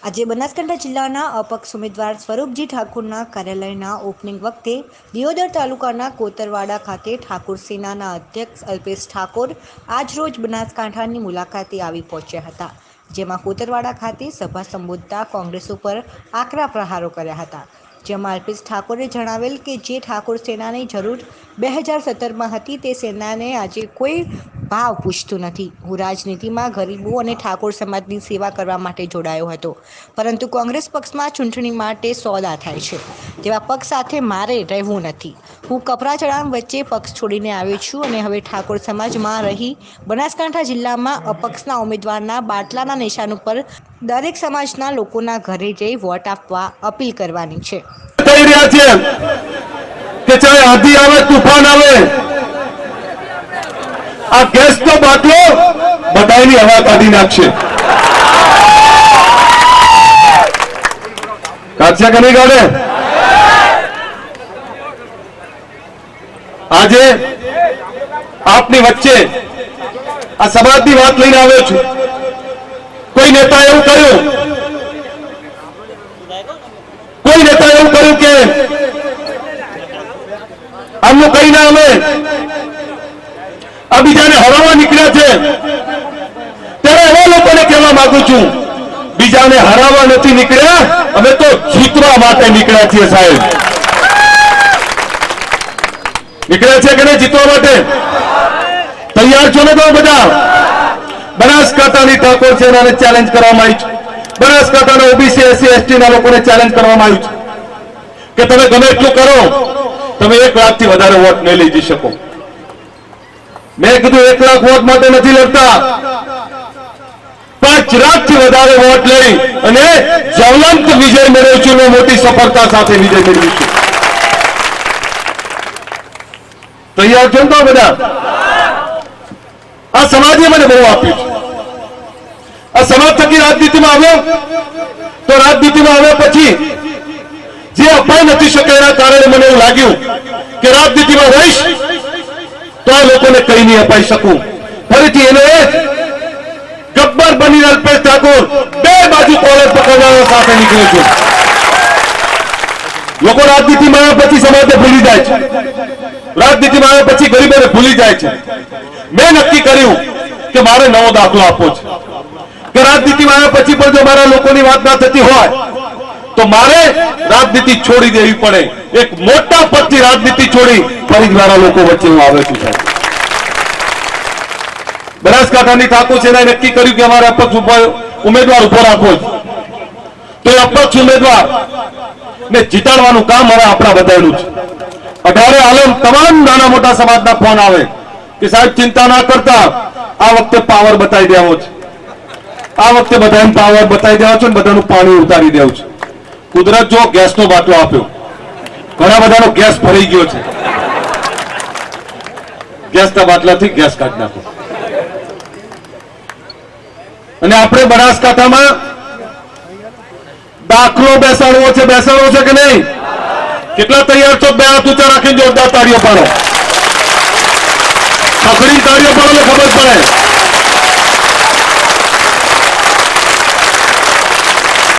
આજે બનાસકાંઠા જિલ્લાના અપક્ષ ઉમેદવાર સ્વરૂપજી ઠાકુરના કાર્યાલયના ઓપનિંગ વખતે દિયોદર તાલુકાના કોતરવાડા ખાતે ઠાકુર સેનાના અધ્યક્ષ અલ્પેશ ઠાકોર આજરોજ બનાસકાંઠાની મુલાકાતે આવી પહોંચ્યા હતા, જેમાં કોતરવાડા ખાતે સભા સંબોધતા કોંગ્રેસ ઉપર આકરા પ્રહારો કર્યા હતા. જેમાં અલ્પેશ ઠાકોરે જણાવેલ કે જે ઠાકોર સેનાની જરૂર બે હજાર સત્તરમાં હતી તે સેનાને આજે કોઈ ભાવ પૂછતું નથી. હું રાજનીતિમાં ગરીબો અને ઠાકોર સમાજની સેવા કરવા માટે જોડાયો હતો. પરંતુ કોંગ્રેસ પક્ષમાં ચૂંટણી માટે સોદા થાય છે. તેવા પક્ષ સાથે મારે રહેવું નથી. હું કપરાચડામ વચ્ચે પક્ષ છોડીને આવ્યો છું અને હવે ઠાકોર સમાજમાં રહી બનાસકાંઠા જિલ્લામાં અપક્ષના ઉમેદવારના બાટલાના નિશાન ઉપર દરેક સમાજના લોકોના ઘરે જઈ વોટ આપવા અપીલ કરવાની છે કે ચાહે આધી આવે, તુફાન આવે આ ગેસ નો બાટલો બધાની હવા કાઢી નાખશે. કાઢશે કે કાઢે આજે આપની વચ્ચે આ સમાજની વાત લઈને આવ્યો છું. કોઈ નેતા એવું કહ્યું? કોઈ નેતા એવું કહ્યું કે આમનું કહીને ના અમે આ બીજાને હરાવવા નીકળ્યા છે. ત્યારે એવા લોકોને કહેવા માંગુ છું, બીજાને હરાવવા નથી નીકળ્યા, અમે તો જીતવા માટે નીકળ્યા છીએ સાહેબ. નીકળ્યા છે કે નહીં જીતવા માટે? તૈયાર છો ને તો બધા? બનાસકાંઠાની ઠાકોર સેનાને ચેલેન્જ કરવામાં આવી છે. બનાસકાંઠાના ઓબીસી એસસી એસટી ના લોકોને ચેલેન્જ કરવામાં આવ્યું છે. કે તમે ગમે એટલું કરો, તમે એક લાખથી વધારે વોટ નહીં લઈ જઈ શકો. મેં કીધું એક લાખ વોટ માટે નથી લડતા. પાંચ લાખથી વધારે વોટ લઈ અને જ્વલંત વિજય મેળવ્યો છું મોટી સફળતા સાથે વિજય મેળવ્યું છું. તૈયાર છો તો બધા? આ સમાજે મને બહુ આપ્યું આ સમાજ થકી રાજનીતિમાં આવ્યો? તો રાજનીતિમાં આવ્યા પછી જે અપાઈ નથી શકે એના કારણે મને એવું લાગ્યું કે રાજનીતિમાં રહીશ તો લોકોને કઈ નહીં અપાઈ શકું. ફરીથી એને ગબ્બર બની અલ્પેશ ઠાકોર બે બાજુ કોલર પકડવાના સાથે નીકળે છે. લોકો રાજનીતિમાં આવ્યા પછી સમાજને ભૂલી જાય છે. રાજનીતિમાં આવ્યા પછી ગરીબોને ભૂલી જાય છે. મેં નક્કી કર્યું કે મારે નવો દાખલો આપવો છે. કે રાજનીતિમાં આવ્યા પછી પણ જો મારા લોકોની વાત ના થતી હોય તો મારે રાજનીતિ છોડી દેવી પડે. એક મોટા પદથી રાજનીતિ છોડી ફરી લોકો વચ્ચે હું આવ્યો છું, સાહેબ. બનાસકાંઠાની ઠાકોર નક્કી કર્યું કે અમારે અપક્ષ ઉમેદવાર ઊભો રાખવો તો એ અપક્ષ ઉમેદવાર ને જીતાડવાનું કામ મારે આપણા બધાનું છે અઢારે આલમ તમામ નાના મોટા સમાજના ફોન આવે કે સાહેબ ચિંતા ના કરતા. આ વખતે પાવર બતાવી દેવો છે આ વખતે બધાને પાવર બતાવી દેવા છે ને બધાનું પાણી ઉતારી દેવું છે. કુદરત જો ગેસનો બાટલો આપ્યો, ઘણા બધાનો ગેસ ભરાઈ ગયો છે. ગેસના બાટલાથી ગેસ કાઢી નાખો. અને આપણે બનાસકાંઠામાં દાખલો બેસાડવો છે. બેસાડવો છે કે નહીં? કેટલા તૈયાર છો? બે હાથ ઊંચા રાખીને જોરદાર તાળીઓ પાડો. પકડી તાળીઓ પાડો ખબર પડે.